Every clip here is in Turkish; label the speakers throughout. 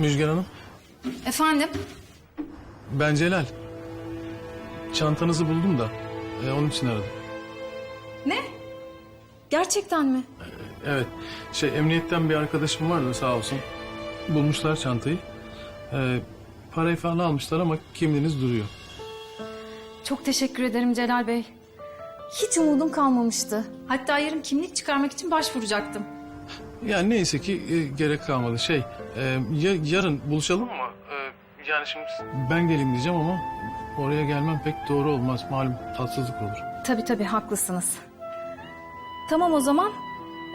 Speaker 1: Müjgan Hanım,
Speaker 2: Efendim?
Speaker 1: ben Celal. Çantanızı buldum da e, onun için aradım.
Speaker 2: Ne? Gerçekten mi?
Speaker 1: Evet, şey emniyetten bir arkadaşım vardı sağ olsun. Bulmuşlar çantayı. E, parayı falan almışlar ama kimliğiniz duruyor.
Speaker 2: Çok teşekkür ederim Celal Bey. Hiç umudum kalmamıştı. Hatta yarın kimlik çıkarmak için başvuracaktım.
Speaker 1: Yani neyse ki e, gerek kalmadı. Şey, e, ya- yarın buluşalım mı? E, yani şimdi ben geleyim diyeceğim ama oraya gelmem pek doğru olmaz. Malum tatsızlık olur.
Speaker 2: Tabii tabii haklısınız. Tamam o zaman.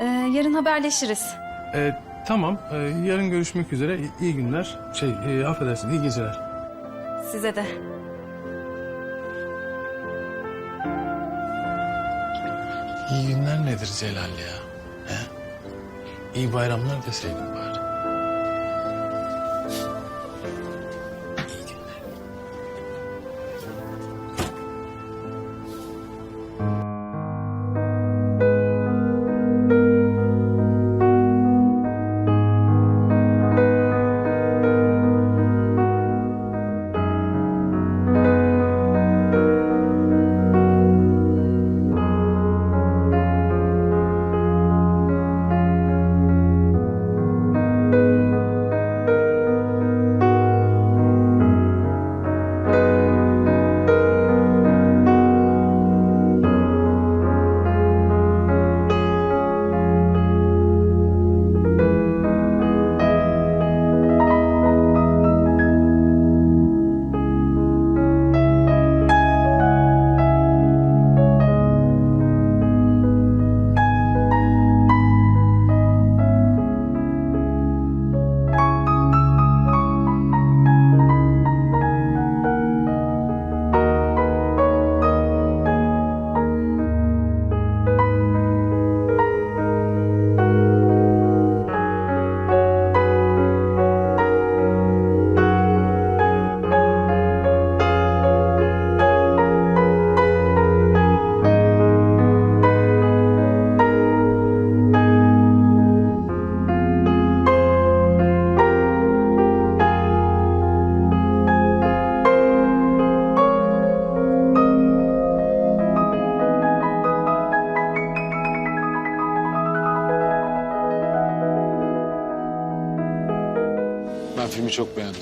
Speaker 2: Ee, yarın haberleşiriz.
Speaker 1: E, tamam, e, yarın görüşmek üzere. İyi, iyi günler. Şey, e, affedersin, iyi geceler.
Speaker 2: Size de.
Speaker 1: İyi günler nedir Celal ya? İyi bayramlar deseydin bari.
Speaker 3: Ben filmi çok beğendim.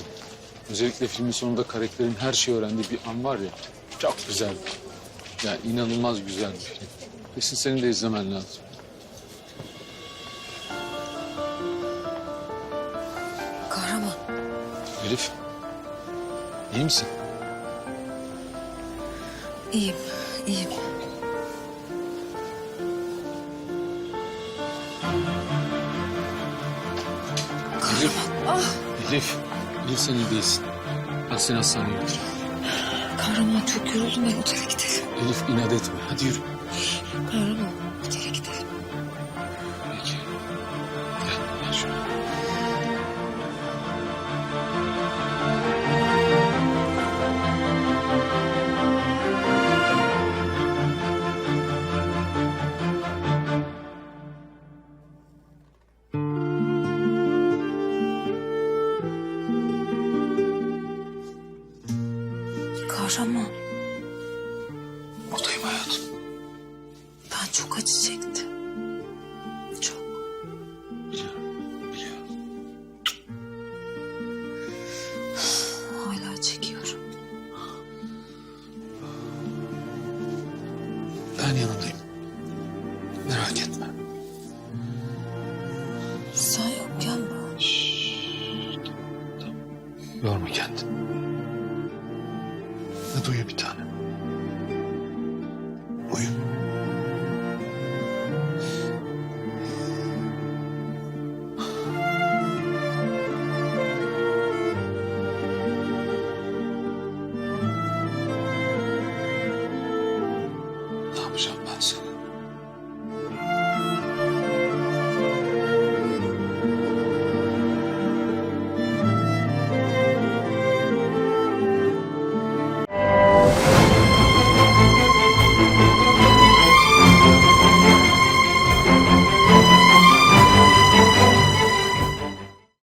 Speaker 3: Özellikle filmin sonunda karakterin her şeyi öğrendiği bir an var ya. Çok güzel. Yani inanılmaz güzel bir film. Kesin senin de izlemen lazım.
Speaker 4: Kahraman.
Speaker 3: Elif. iyi misin?
Speaker 4: İyiyim, iyiyim.
Speaker 3: Elif. Elif. Elif sen iyi değilsin. Hadi seni hastaneye götür.
Speaker 4: Kahraman çok yoruldum ben otele gidelim.
Speaker 3: Elif inat etme. Hadi yürü.
Speaker 4: Kahraman Kahraman
Speaker 3: Buradayım hayatım.
Speaker 4: ben çok acı çektim. Çok.
Speaker 3: Biliyorum. Biliyorum.
Speaker 4: Hala çekiyorum.
Speaker 3: Ben yanındayım. Merak etme.
Speaker 4: Sen
Speaker 3: Uyu bir tane.